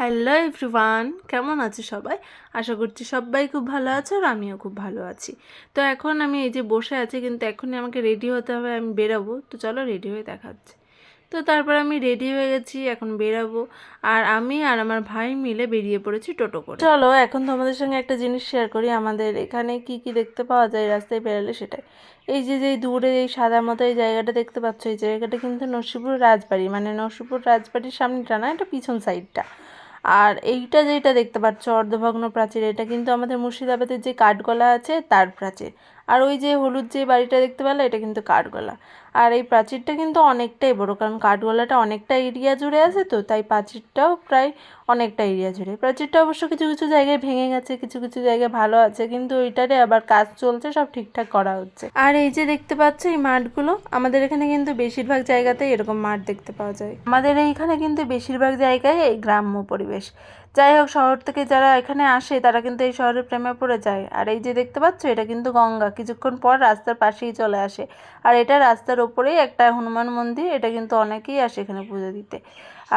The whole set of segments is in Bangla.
হ্যালো এভরিওয়ান কেমন আছে সবাই? আশা করছি সবাই খুব ভালো আছে আর আমিও খুব ভালো আছি। তো এখন আমি এই যে বসে আছি, কিন্তু এখনই আমাকে রেডি হতে হবে, আমি বেরাবো। তো চলো রেডি হয়ে দেখাচ্ছি। তো তারপর আমি রেডি হয়ে গেছি, এখন বেরাবো। আর আমি আর আমার ভাই মিলে বেরিয়ে পড়েছি টোটো করে। চলো, এখন তোমাদের সঙ্গে একটা জিনিস শেয়ার করি। আমাদের এখানে কি কি দেখতে পাওয়া যায় রাস্তায় বেরালে সেটাই। এই যে যে দূরে এই সাদা মতো এই জায়গাটা দেখতে পাচ্ছ, এই জায়গাটা কিন্তু নরসিংপুর রাজবাড়ি। মানে নরসিংপুর রাজবাড়ির সামনেটা না, এটা পিছন সাইডটা আর এইটা যেটা দেখতে পাচ্ছ, অর্ধভগ্ন প্রাচীর, এটা কিন্তু আমাদের মুর্শিদাবাদের যে কাঠগলা আছে, তার প্রাচীর। আর ওই যে হলুদ যে বাড়িটা দেখতে পেলে, এটা কিন্তু কাঠগোলা। আর এই প্রাচীরটা কিন্তু অনেকটাই বড়, কারণ কাঠগোলাটা অনেকটা এরিয়া জুড়ে আছে তো, তাই প্রাচীরটাও প্রায় অনেকটা এরিয়া জুড়ে। প্রাচীরটা অবশ্য কিছু কিছু জায়গায় ভেঙে গেছে, কিছু কিছু জায়গায় ভালো আছে, কিন্তু ওইটারে আবার কাজ চলছে, সব ঠিকঠাক করা হচ্ছে। আর এই যে দেখতে পাচ্ছ এই মাঠগুলো, আমাদের এখানে কিন্তু বেশিরভাগ জায়গাতেই এরকম মাঠ দেখতে পাওয়া যায়। আমাদের এইখানে কিন্তু বেশিরভাগ জায়গায় এই গ্রাম্য পরিবেশ। যাই হোক, শহর থেকে যারা এখানে আসে, তারা কিন্তু এই শহরের প্রেমে পড়ে যায়। আর এই যে দেখতে পাচ্ছ, এটা কিন্তু গঙ্গা। কিছুক্ষণ পর রাস্তার পাশেই চলে আসে। আর এটা রাস্তার ওপরেই একটা হনুমান মন্দির, এটা কিন্তু অনেকেই আসে এখানে পুজো দিতে।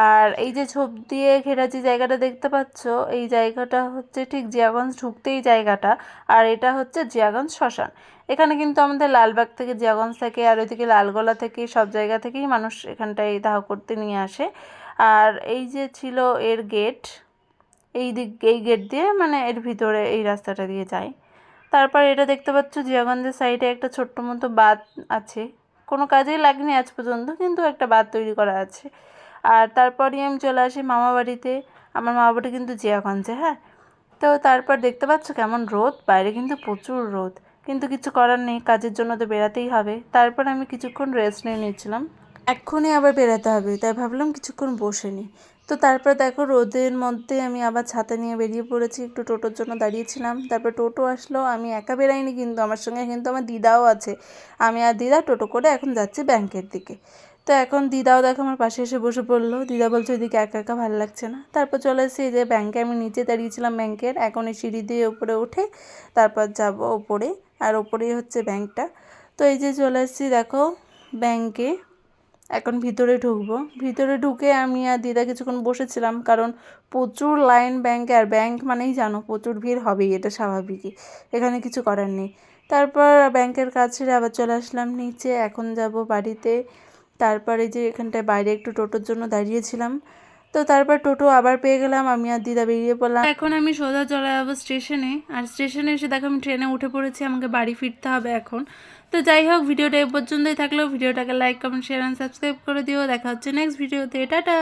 আর এই যে ঝোপ দিয়ে ঘেরা যে জায়গাটা দেখতে পাচ্ছ, এই জায়গাটা হচ্ছে ঠিক জিয়াগঞ্জ ঢুকতেই জায়গাটা। আর এটা হচ্ছে জিয়াগঞ্জ শ্মশান। এখানে কিন্তু আমাদের লালবাগ থেকে জিয়াগঞ্জ থেকে আর ওইদিকে লালগোলা থেকে সব জায়গা থেকেই মানুষ এখানটায় দাহ করতে নিয়ে আসে। আর এই যে ছিল এর গেট এই দিক, এই গেট দিয়ে মানে এর ভিতরে এই রাস্তাটা দিয়ে যায়। তারপর এটা দেখতে পাচ্ছ জিয়াগঞ্জের সাইডে একটা ছোট্ট মতো বাঁধ আছে। কোনো কাজেই লাগেনি আজ পর্যন্ত, কিন্তু একটা বাঁধ তৈরি করা আছে। আর তারপরই আমি চলে আসি মামা বাড়িতে। আমার মামা বাড়ি কিন্তু জিয়াগঞ্জে হ্যাঁ? তো তারপর দেখতে পাচ্ছ কেমন রোদ, বাইরে কিন্তু প্রচুর রোদ। কিন্তু কিছু করার নেই, কাজের জন্য তো বেরাতেই হবে। তারপর আমি কিছুক্ষণ রেস্ট নিয়ে নিয়েছিলাম। এক্ষুনি আবার বেরাতে হবে, তাই ভাবলাম কিছুক্ষণ বসে নিই। তো তারপর দেখো রোদের মধ্যে আমি আবার ছাতা নিয়ে বেরিয়ে পড়েছি, একটু টোটোর জন্য দাঁড়িয়েছিলাম। তারপর টোটো আসলো, আমি একা বেরাইনি কিন্তু, আমার সঙ্গে কিন্তু আমার দিদাও আছে। আমি আর দিদা টোটো করে এখন যাচ্ছি ব্যাংকের দিকে। তো এখন দিদাও দেখো আমার পাশে এসে বসে পড়ল। দিদা বলছে, ওইদিকে একা একা ভালো লাগছে না। তারপর চলে এই যে ব্যাংকে, আমি নিচে দাঁড়িয়েছিলাম ব্যাংকের। এখন এই সিঁড়ি দিয়ে উপরে উঠে তারপর যাব ওপরে, আর ওপরেই হচ্ছে ব্যাংকটা। তো এই যে চলে এসেছি দেখো ব্যাংকে। এখন ভিতরে ঢুকবো। ভিতরে ঢুকে আমি আর দিদা কিছুক্ষণ বসেছিলাম, কারণ প্রচুর লাইন ব্যাংকে আর ব্যাংক মানেই জানো, প্রচুর ভিড় হবেই, এটা স্বাভাবিকই। এখানে কিছু করার নেই। তারপর ব্যাংকের কাজ ছেড়ে আবার চলে আসলাম নিচে, এখন যাব বাড়িতে। তারপরে যে এখানটায় বাইরে একটু টোটোর জন্য দাঁড়িয়েছিলাম তো তারপর টোটো আবার পেয়ে গেলাম, আমি আর দিদা বেরিয়ে পড়লাম। এখন আমি সোজা চলে যাব স্টেশনে, আর স্টেশনে এসে দেখো আমি ট্রেনে উঠে পড়েছি, আমাকে বাড়ি ফিরতে হবে এখন। তো যাই হোক, ভিডিওটা এ পর্যন্তই থাকলেও ভিডিওটাকে like comment share and subscribe করে দিও। দেখা হচ্ছে নেক্সট ভিডিওতে টাটা!